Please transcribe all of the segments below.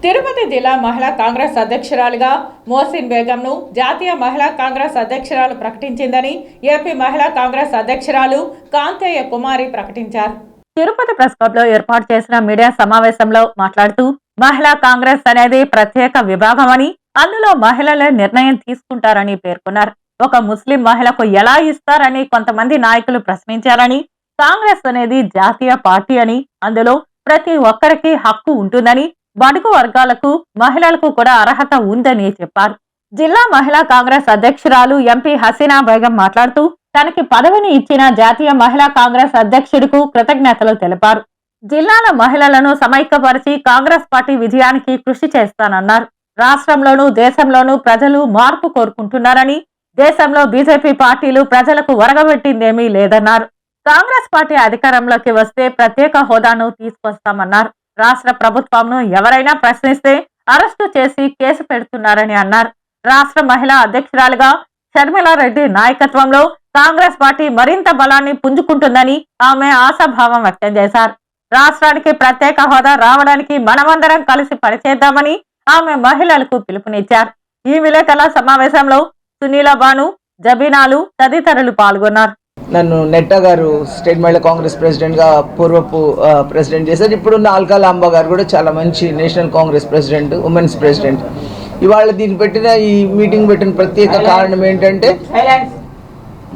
తిరుపతి జిల్లా మహిళా కాంగ్రెస్ అధ్యక్షురాలుగా మోసిన్ బేగంను జాతీయ మహిళా కాంగ్రెస్ అధ్యక్షురాలు ప్రకటించిందని ఏపీ మహిళా కాంగ్రెస్ అధ్యక్షురాలు కాంతయ్య కుమారి ప్రకటించారు. తిరుపతి ప్రెస్ క్లబ్లో ఏర్పాటు చేసిన మీడియా సమావేశంలో మాట్లాడుతూ మహిళా కాంగ్రెస్ అనేది ప్రత్యేక విభాగమని అందులో మహిళలే నిర్ణయం తీసుకుంటారని పేర్కొన్నారు. ఒక ముస్లిం మహిళకు ఎలా ఇస్తారని కొంతమంది నాయకులు ప్రశ్నించారని కాంగ్రెస్ అనేది జాతీయ పార్టీ అని అందులో ప్రతి ఒక్కరికి హక్కు ఉంటుందని బడుగు వర్గాలకు మహిళలకు కూడా అర్హత ఉందని చెప్పారు. జిల్లా మహిళా కాంగ్రెస్ అధ్యక్షురాలు ఎంపీ హసీనా బేగం మాట్లాడుతూ తనకి పదవిని ఇచ్చిన జాతీయ మహిళా కాంగ్రెస్ అధ్యక్షుడికు కృతజ్ఞతలు తెలిపారు. జిల్లాల మహిళలను సమైక్యపరిచి కాంగ్రెస్ పార్టీ విజయానికి కృషి చేస్తానన్నారు. రాష్ట్రంలోనూ దేశంలోనూ ప్రజలు మార్పు కోరుకుంటున్నారని దేశంలో బీజేపీ పార్టీలు ప్రజలకు ఒరగబెట్టిందేమీ లేదన్నారు. కాంగ్రెస్ పార్టీ అధికారంలోకి వస్తే ప్రత్యేక హోదాను తీసుకొస్తామన్నారు. రాష్ట్ర ప్రభుత్వంను ఎవరైనా ప్రశ్నిస్తే అరెస్టు చేసి కేసు పెడుతున్నారని అన్నారు. రాష్ట్ర మహిళా అధ్యక్షురాలుగా షర్మిలారెడ్డి నాయకత్వంలో కాంగ్రెస్ పార్టీ మరింత బలాన్ని పుంజుకుంటుందని ఆమె ఆశాభావం వ్యక్తం చేశారు. రాష్ట్రానికి ప్రత్యేక హోదా రావడానికి మనమందరం కలిసి పనిచేద్దామని ఆమె మహిళలకు పిలుపునిచ్చారు. ఈ విలేకరుల సమావేశంలో సునీల బాను జబీనాలు తదితరులు పాల్గొన్నారు. నన్ను నెట్టా గారు స్టేట్ మహిళా కాంగ్రెస్ ప్రెసిడెంట్గా పూర్వపు ప్రెసిడెంట్ చేశారు. ఇప్పుడున్న అల్కాల అంబ గారు కూడా చాలా మంచి National Congress president women's president. ఇవాళ దీన్ని పెట్టిన ఈ మీటింగ్ పెట్టిన ప్రత్యేక కారణం ఏంటంటే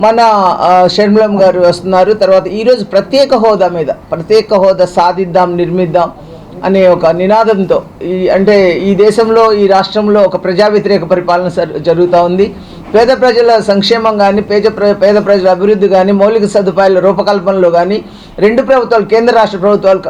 మన షర్మిలం గారు వస్తున్నారు. తర్వాత ఈరోజు ప్రత్యేక హోదా మీద ప్రత్యేక హోదా సాధిద్దాం నిర్మిద్దాం అనే ఒక నినాదంతో ఈ అంటే ఈ దేశంలో ఈ రాష్ట్రంలో ఒక ప్రజా వ్యతిరేక పరిపాలన జరుగుతూ ఉంది. పేద ప్రజల సంక్షేమం కానీ పేద ప్ర పేద ప్రజల అభివృద్ధి కానీ మౌలిక సదుపాయాల రూపకల్పనలో కానీ రెండు ప్రభుత్వాలు కేంద్ర రాష్ట్ర ప్రభుత్వాలు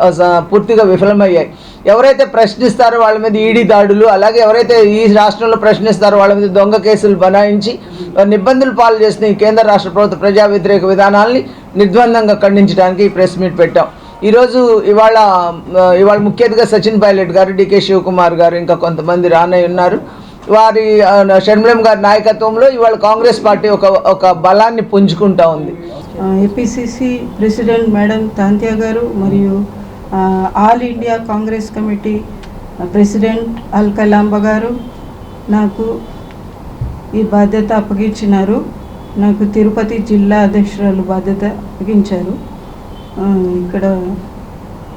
పూర్తిగా విఫలమయ్యాయి. ఎవరైతే ప్రశ్నిస్తారో వాళ్ళ మీద ఈడీ దాడులు అలాగే ఎవరైతే ఈ రాష్ట్రంలో ప్రశ్నిస్తారో వాళ్ళ మీద దొంగ కేసులు బనాయించి వారిని ఇబ్బందులు పాలు చేసిన ఈ కేంద్ర రాష్ట్ర ప్రభుత్వ ప్రజా వ్యతిరేక విధానాల్ని నిర్ద్వందంగా ఖండించడానికి ఈ ప్రెస్ మీట్ పెట్టాం. ఈరోజు ఇవాళ ఇవాళ ముఖ్య అతిథిగా సచిన్ పైలట్ గారు డికే శివకుమార్ గారు ఇంకా కొంతమంది రానై ఉన్నారు. వారి ఆ, గారి నాయకత్వంలో ఇవాళ కాంగ్రెస్ పార్టీ ఒక ఒక బలాన్ని పుంజుకుంటా ఉంది. APCC president madam Tantya garu మరియు All India Congress Committee president Alka Lamba garu నాకు ఈ బాధ్యత అప్పగించినారు. నాకు తిరుపతి జిల్లా అధ్యక్షురాలు బాధ్యత అప్పగించారు. ఇక్కడ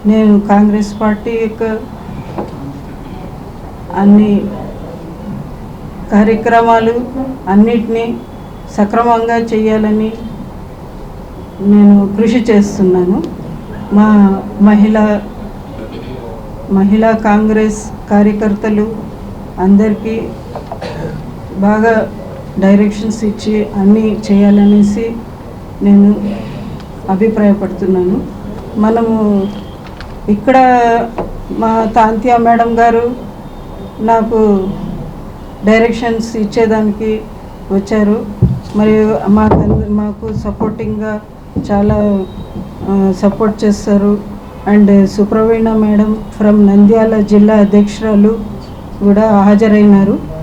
నేను కాంగ్రెస్ పార్టీ యొక్క అన్ని కార్యక్రమాలు అన్నిటినీ సక్రమంగా చేయాలని నేను కృషి చేస్తున్నాను. మా మహిళా మహిళా కాంగ్రెస్ కార్యకర్తలు అందరికీ బాగా డైరెక్షన్స్ ఇచ్చి అన్నీ చేయాలనేసి నేను అభిప్రాయపడుతున్నాను. మనము ఇక్కడ మా తాంతియా మేడం గారు నాకు డైరెక్షన్స్ ఇచ్చేదానికి వచ్చారు. మరియు మాకు మాకు సపోర్టింగ్గా చాలా సపోర్ట్ చేస్తారు. And Supraveena madam from Nandyal జిల్లా అధ్యక్షురాలు కూడా హాజరైనారు.